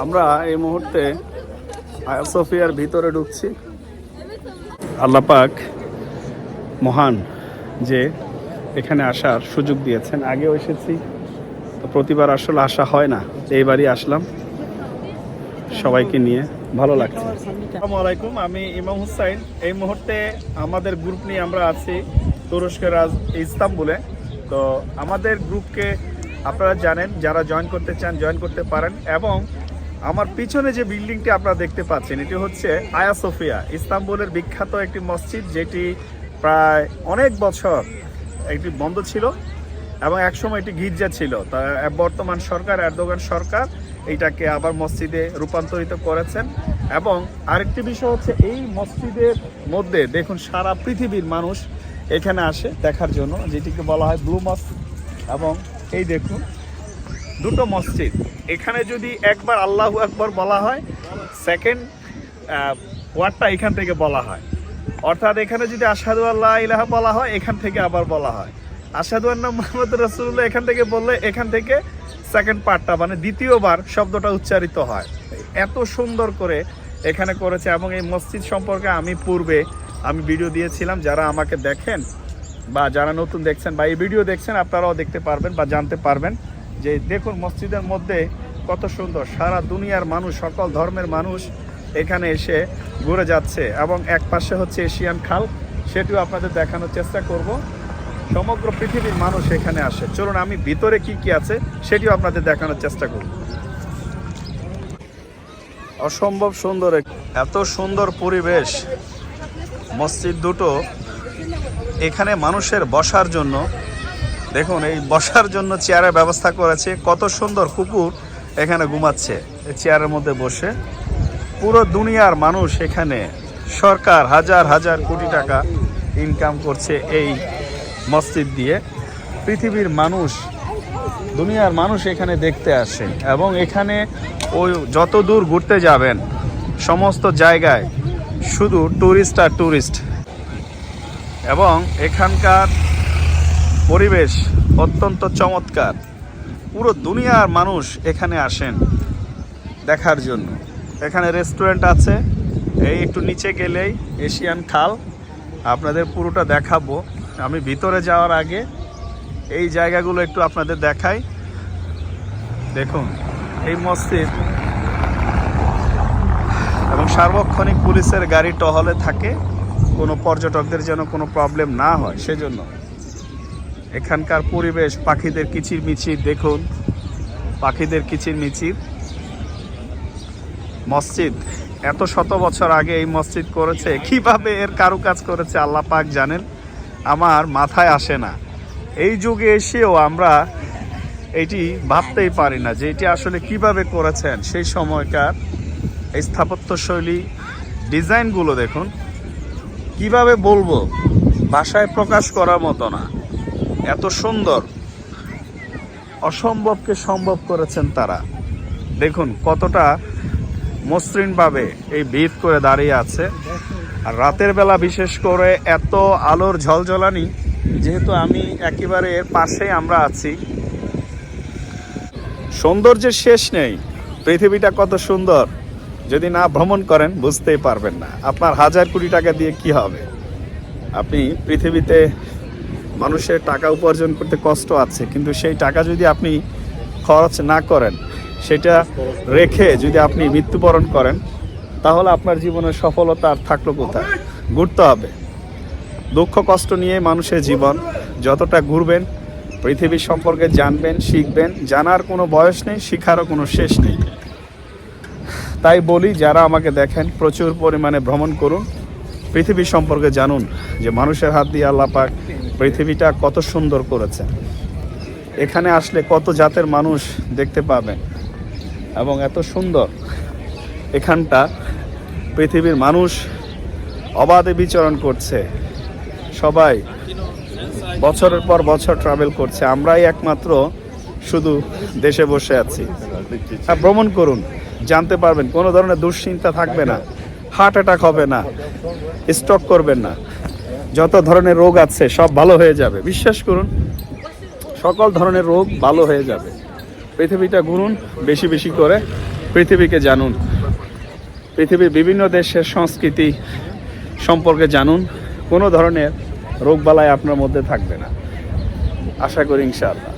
আমরা এই মুহূর্তে আয়া সোফিয়ার ভিতরে ঢুকছি। আল্লাহ পাক মহান যে এখানে আসার সুযোগ দিয়েছেন। আগেও এসেছি, তো প্রতিবার আসলে আসা হয় না। এইবারই আসলাম সবাইকে নিয়ে। ভালো লাগছে। আসসালামু আলাইকুম, আমি ইমাম হুসাইন। এই মুহূর্তে আমাদের গ্রুপ নিয়ে আমরা আছি তুরস্কের রাজ ইস্তাম্বুলে। তো আমাদের গ্রুপকে আপনারা জানেন, যারা জয়েন করতে চান জয়েন করতে পারেন এবং আমার পিছনে যে বিল্ডিংটি আপনারা দেখতে পাচ্ছেন, এটি হচ্ছে আয়া সোফিয়া, ইস্তাম্বুলের বিখ্যাত একটি মসজিদ যেটি প্রায় অনেক বছর একটি বন্ধ ছিল এবং একসময় এটি গির্জা ছিল। তা, বর্তমান সরকার, এরদোগান সরকার এইটাকে আবার মসজিদে রূপান্তরিত করেছেন এবং আরেকটি বিষয় হচ্ছে এই মসজিদের মধ্যে দেখুন সারা পৃথিবীর মানুষ এখানে আসে দেখার জন্য, যেটিকে বলা হয় ব্লু মসজিদ এবং এই দেখুন দুটো মসজিদ। এখানে যদি একবার আল্লাহু একবার বলা হয় সেকেন্ড ওয়ার্ডটা এখান থেকে বলা হয়। অর্থাৎ এখানে যদি আসাদু আল্লাহ ইলাহা বলা হয়, এখান থেকে আবার বলা হয়। আসাদু আন্না মোহাম্মদ রসুল্লাহ এখান থেকে বললে এখান থেকে সেকেন্ড পার্টটা মানে দ্বিতীয়বার শব্দটা উচ্চারিত হয়। এত সুন্দর করে এখানে করেছে এবং এই মসজিদ সম্পর্কে আমি পূর্বে আমি ভিডিও দিয়েছিলাম। যারা আমাকে দেখেন বা যারা নতুন দেখছেন বা এই ভিডিও দেখছেন, আপনারাও দেখতে পারবেন বা জানতে পারবেন। যে দেখুন মসজিদের মধ্যে কত সুন্দর, সারা দুনিয়ার মানুষ, সকল ধর্মের মানুষ এখানে এসে ঘুরে যাচ্ছে এবং এক পাশে হচ্ছে এশিয়ান খাল, সেটিও আপনাদের দেখানোর চেষ্টা করব। সমগ্র পৃথিবীর মানুষ এখানে আসে। চলুন, আমি ভিতরে কি কি আছে সেটিও আপনাদের দেখানোর চেষ্টা করব। অসম্ভব সুন্দর এত সুন্দর পরিবেশ মসজিদ দুটো। এখানে মানুষের বসার জন্য দেখুন, এই বসার জন্য চেয়ারের ব্যবস্থা করেছে। কত সুন্দর কুকুর এখানে ঘুমাচ্ছে। এই চেয়ারের মধ্যে বসে পুরো দুনিয়ার মানুষ এখানে সরকার হাজার হাজার কোটি টাকা ইনকাম করছে এই মসজিদ দিয়ে। পৃথিবীর মানুষ, দুনিয়ার মানুষ এখানে দেখতে আসে এবং এখানে ওই যত দূর ঘুরতে যাবেন, সমস্ত জায়গায় শুধু ট্যুরিস্ট আর ট্যুরিস্ট এবং এখানকার পরিবেশ অত্যন্ত চমৎকার। পুরো দুনিয়ার মানুষ এখানে আসেন দেখার জন্য। এখানে রেস্টুরেন্ট আছে, এই একটু নিচে গেলেই এশিয়ান খাল। আপনাদের পুরোটা দেখাবো। আমি ভিতরে যাওয়ার আগে এই জায়গাগুলো একটু আপনাদের দেখাই। দেখুন, এই মসজিদ। এবং সার্বক্ষণিক পুলিশের গাড়ি টহলে থাকে। কোনো পর্যটকদের যেন কোনো প্রবলেম না হয়, সেজন্য। এখানকার পরিবেশ, পাখিদের কিচির মিচির দেখুন। পাখিদের কিচির মিচির মসজিদ। এত শত বছর আগে এই মসজিদ করেছে, কীভাবে এর কারুকাজ করেছে আল্লাহ পাক জানেন? আমার মাথায় আসে না। এই যুগে এসেও আমরা এটি ভাবতেই পারি না যে এটি আসলে কীভাবে করেছেন। সেই সময়কার স্থাপত্যশৈলী ডিজাইনগুলো দেখুন। কীভাবে বলব? ভাষায় প্রকাশ করার মতো না। এত সুন্দর। অসম্ভবকে সম্ভব করেছেন তারা। দেখুন কতটা মসৃণভাবে এই ভিত করে দাঁড়িয়ে আছে। আর রাতের বেলা বিশেষ করে এত আলোর ঝলঝলানি, যেহেতু আমি একেবারে এর পাশে আমরা আছি। সৌন্দর্যের শেষ নেই। পৃথিবীটা কত সুন্দর। যদি না ভ্রমণ করেন, বুঝতেই পারবেন না। আপনার হাজার কোটি টাকা দিয়ে কি হবে? আপনি পৃথিবীতে মানুষের টাকা উপার্জন করতে কষ্ট আছে, কিন্তু সেই টাকা যদি আপনি খরচ না করেন, সেটা রেখে যদি আপনি মৃত্যুবরণ করেন, তাহলে আপনার জীবনের সফলতা আর থাকল কোথায়? ঘুরতে হবে। দুঃখ, কষ্ট নিয়ে মানুষের জীবন যতটা ঘুরবেন, পৃথিবী সম্পর্কে জানবেন, শিখবেন, জানার কোনো বয়স নেই, শিখারও কোনো শেষ নেই। তাই বলি, যারা আমাকে দেখেন, প্রচুর পরিমাণে ভ্রমণ করুন। পৃথিবী সম্পর্কে জানুন যে মানুষের হাত দিয়ে আল্লাহ পাক পৃথিবীটা কত সুন্দর করেছে। এখানে আসলে কত জাতের মানুষ দেখতে পাবেন এবং এত সুন্দর। এখানটা পৃথিবীর মানুষ অবাধে বিচরণ করছে। সবাই বছরের পর বছর ট্রাভেল করছে। আমরাই একমাত্র শুধু দেশে বসে আছি। হ্যাঁ, ভ্রমণ করুন। জানতে পারবেন কোনো ধরনের দুশ্চিন্তা থাকবে না। হার্ট অ্যাটাক হবে না, স্ট্রোক করবেন না। যত ধরনের রোগ আছে, সব ভালো হয়ে যাবে। বিশ্বাস করুন, সকল ধরনের রোগ ভালো হয়ে যাবে। পৃথিবীটা ঘুরুন, বেশি বেশি করে পৃথিবীকে জানুন। পৃথিবীর বিভিন্ন দেশের সংস্কৃতি সম্পর্কে জানুন। কোনো ধরনের রোগবালাই আপনার মধ্যে থাকবে না। আশা করি ইনশাআল্লাহ।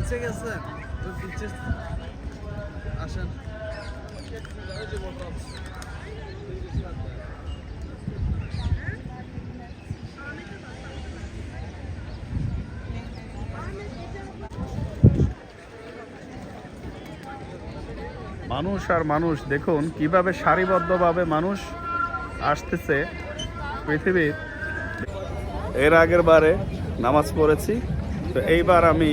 পিছে গেছে। ওই পিছে আসেন। মানুষ আর মানুষ দেখুন কীভাবে সারিবদ্ধভাবে মানুষ আসতেছে পৃথিবীর। এর আগের বারে নামাজ পড়েছি তো এইবার আমি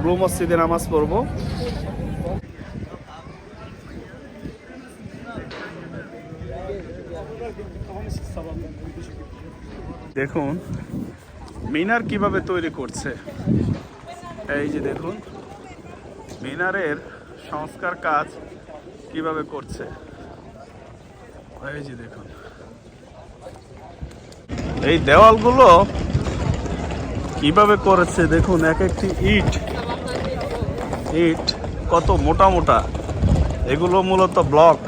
ব্লু মসজিদে নামাজ পড়ব। দেখুন, মিনার কীভাবে তৈরি করছে? এই যে দেখুন, মিনারের সংস্কার কাজ কীভাবে করছে? এই যে দেখুন। এই দেওয়ালগুলো কীভাবে করেছে দেখুন, এক একটি ইট। ইট কত মোটা মোটা। এগুলো মূলত ব্লক।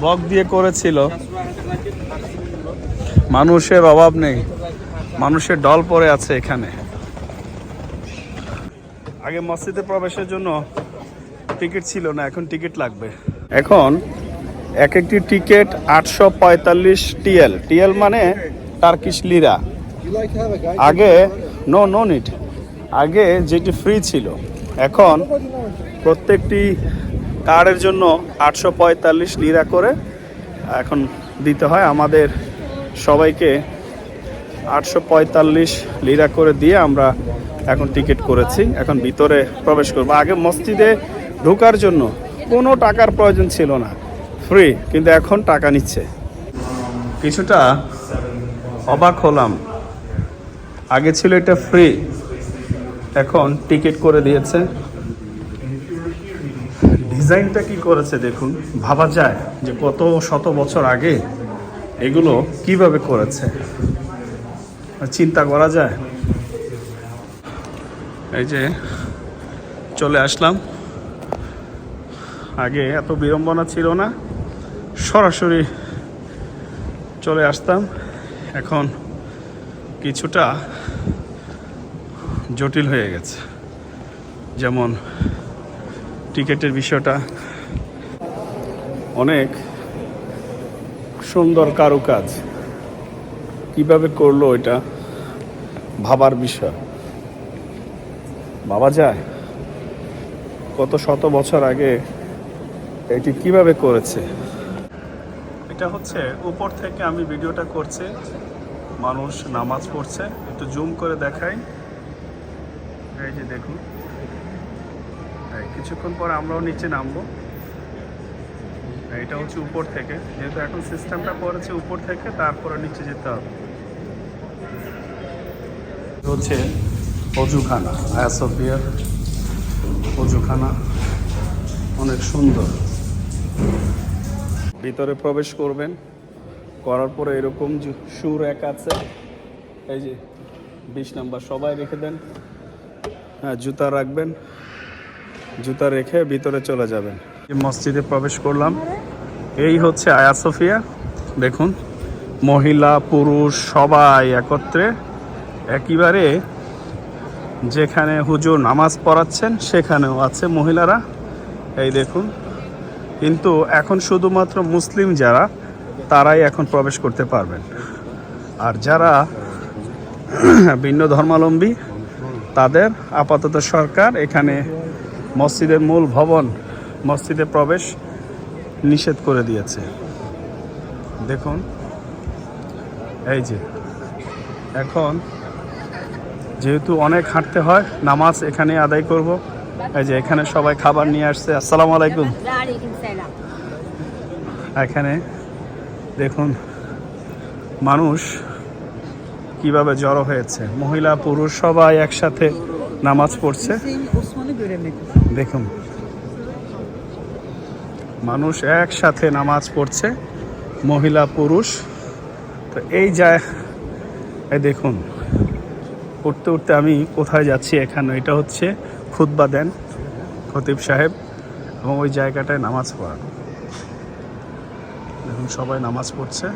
ব্লক দিয়ে করেছিল। মানুষের অভাব নেই। মানুষের ডল পড়ে আছে এখানে। আগে মসজিদে প্রবেশের জন্য টিকিট ছিল না, এখন টিকিট লাগবে। এখন এক একটি টিকিট আটশো পঁয়তাল্লিশ টিএল। টিএল মানে টার্কিশ লিরা। আগে নো নো নিট আগে যেটি ফ্রি ছিল এখন প্রত্যেকটি কার্ডের জন্য আটশো পঁয়তাল্লিশ লিরা করে এখন দিতে হয় আমাদের সবাইকে আটশো পঁয়তাল্লিশ লিরা করে দিয়ে আমরা এখন টিকিট করেছি এখন ভিতরে প্রবেশ করব। আগে মসজিদে ঢোকার জন্য কোনো টাকার প্রয়োজন ছিল না ফ্রি কিন্তু এখন টাকা নিচ্ছে। কিছুটা অবাক হলাম। আগে ছিল এটা ফ্রি এখন টিকিট করে দিয়েছে। ডিজাইনটা কি করেছে দেখুন, ভাবা যায় যে কত শত বছর আগে এগুলো কীভাবে করেছে। চিন্তা করা যায়। এই যে চলে আসলাম। আগে এত বিড়ম্বনা ছিল না, সরাসরি চলে আসতাম। এখন কিছুটা জটিল হয়ে গেছে। যেমন টিকিটের বিষয়টা। অনেক সুন্দর কারুকাজ। কীভাবে করল এটা? ভাবার বিষয়। ভাবা যায়। কত শত বছর আগে এটি কীভাবে করেছে? এটা হচ্ছে উপর থেকে আমি ভিডিওটা করছি। মানুষ নামাজ পড়ছে, একটু জুম করে দেখাই। এই যে দেখুন। কিছুক্ষণ পর আমরাও নিচে নামবো। এটা হচ্ছে উপর থেকে। যেহেতু এখন সিস্টেমটা পড়েছে উপর থেকে, তারপরে নিচে যেতে হবে। হচ্ছে অজুখানা আয়াসফিয়ার অজুখানা। অনেক সুন্দর। ভিতরে প্রবেশ করবেন। করার পরে এরকম সুর এক আছে, এই যে বিশ নাম্বার, সবাই রেখে দেন। হ্যাঁ জুতা রাখবেন, জুতা রেখে ভিতরে চলে যাবেন। মসজিদে প্রবেশ করলাম। এই হচ্ছে আয়া সোফিয়া। দেখুন, মহিলা, পুরুষ, সবাই একত্রে একেবারে যেখানে হুজুর নামাজ পড়াচ্ছেন, সেখানেও আছে মহিলারা। এই দেখুন, কিন্তু এখন শুধুমাত্র মুসলিম যারা তারাই এখন প্রবেশ করতে পারবেন। আর যারা ভিন্ন ধর্মাবলম্বী তাদের আপাতত সরকার এখানে মসজিদের মূল ভবন মসজিদে প্রবেশ নিষেধ করে দিয়েছে। দেখুন এই যে এখন যেহেতু অনেক হাঁটতে হয় নামাজ এখানে আদায় করব। এই যে এখানে সবাই খাবার নিয়ে আসছে। আসসালামু আলাইকুম। এখানে দেখুন মানুষ কীভাবে জড়ো হয়েছে। মহিলা পুরুষ সবাই একসাথে নামাজ পড়ছে. দেখুন মানুষ একসাথে নামাজ পড়ছে মহিলা পুরুষ। তো এই যায় এই দেখুন উঠতে উঠতে আমি কোথায় যাচ্ছি এখানে? এটা হচ্ছে খুতবা দেন খতিব সাহেব এবং ওই জায়গাটায় নামাজ পড়ান। সবাই নামাজ পড়ছে।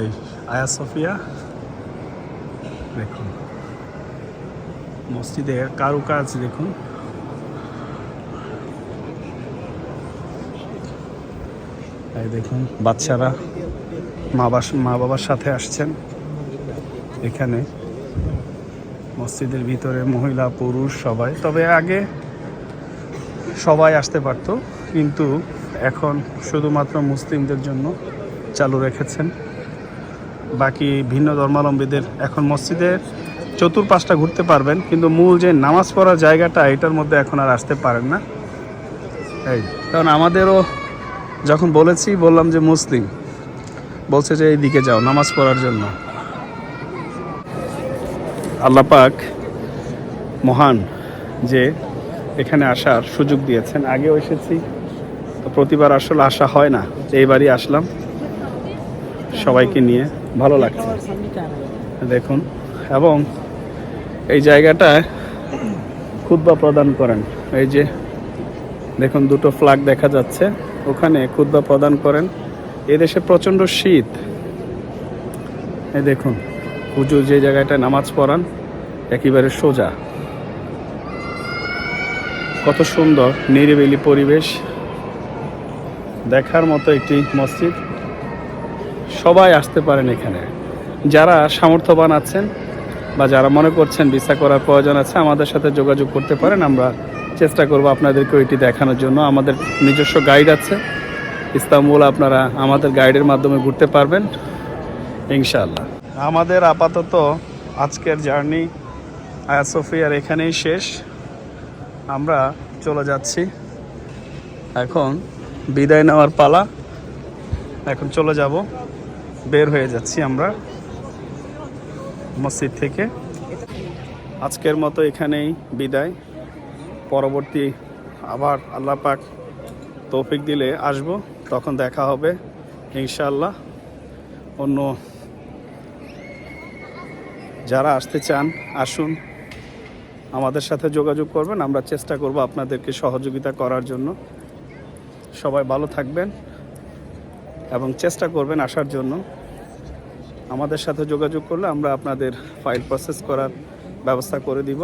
এই আয়া সফিয়া, দেখুন। মসজিদের কারুকাজ, দেখুন। এই দেখুন, বাচ্চারা মা মা বাবার সাথে আসছেন। এখানে মসজিদের ভিতরে মহিলা, পুরুষ সবাই। তবে আগে সবাই আসতে পারতো, কিন্তু এখন শুধুমাত্র মুসলিমদের জন্য চালু রেখেছেন। বাকি ভিন্ন ধর্মাবলম্বীদের এখন মসজিদের চতুর্পাশটা ঘুরতে পারবেন, কিন্তু মূল যে নামাজ পড়ার জায়গাটা, এটার মধ্যে এখন আর আসতে পারেন না। এই, কারণ আমাদেরও যখন বলেছি, বললাম যে মুসলিম। বলছে যে এইদিকে যাও, নামাজ পড়ার জন্য। আল্লাহ পাক মহান যে এখানে আসার সুযোগ দিয়েছেন। আগেও এসেছি প্রতিবার আসলে আসা হয় না এইবারই আসলাম। সবাইকে নিয়ে ভালো লাগছে. দেখুন, এবং এই জায়গাটায় খুদ্া প্রদান করেন। এই যে, দেখুন, দুটো ফ্ল্যাগ দেখা যাচ্ছে। ওখানে খুদ্া প্রদান করেন। এদেশে প্রচণ্ড শীত। এই দেখুন পুজো যে জায়গাটায় নামাজ পড়ান, একেবারে সোজা। কত সুন্দর, নিরিবিলি পরিবেশ। দেখার মতো একটি মসজিদ। সবাই আসতে পারেন এখানে। যারা সামর্থ্যবান আছেন বা যারা মনে করছেন ভিসা করার প্রয়োজন আছে, আমাদের সাথে যোগাযোগ করতে পারেন। আমরা চেষ্টা করব আপনাদেরকে ওইটি দেখানোর জন্য। আমাদের নিজস্ব গাইড আছে। ইস্তাম্বুল আপনারা আমাদের গাইডের মাধ্যমে ঘুরতে পারবেন, ইনশাআল্লাহ। আমাদের আপাতত আজকের জার্নি আয়া সোফিয়ার এখানেই শেষ। আমরা চলে যাচ্ছি। এখন বিদায় নেওয়ার পালা। এখন চলে যাব। বের হয়ে যাচ্ছি আমরা মসজিদ থেকে। আজকের মতো এখানেই বিদায়। পরবর্তী আবার আল্লাহ পাক তৌফিক দিলে আসব। তখন দেখা হবে, ইনশাআল্লাহ। অন্য যারা আসতে চান, আসুন। আমাদের সাথে যোগাযোগ করবেন। আমরা চেষ্টা করব আপনাদেরকে সহযোগিতা করার জন্য। সবাই ভালো থাকবেন এবং চেষ্টা করবেন আসার জন্য। আমাদের সাথে যোগাযোগ করলে আমরা আপনাদের ফাইল প্রসেস করার ব্যবস্থা করে দিব।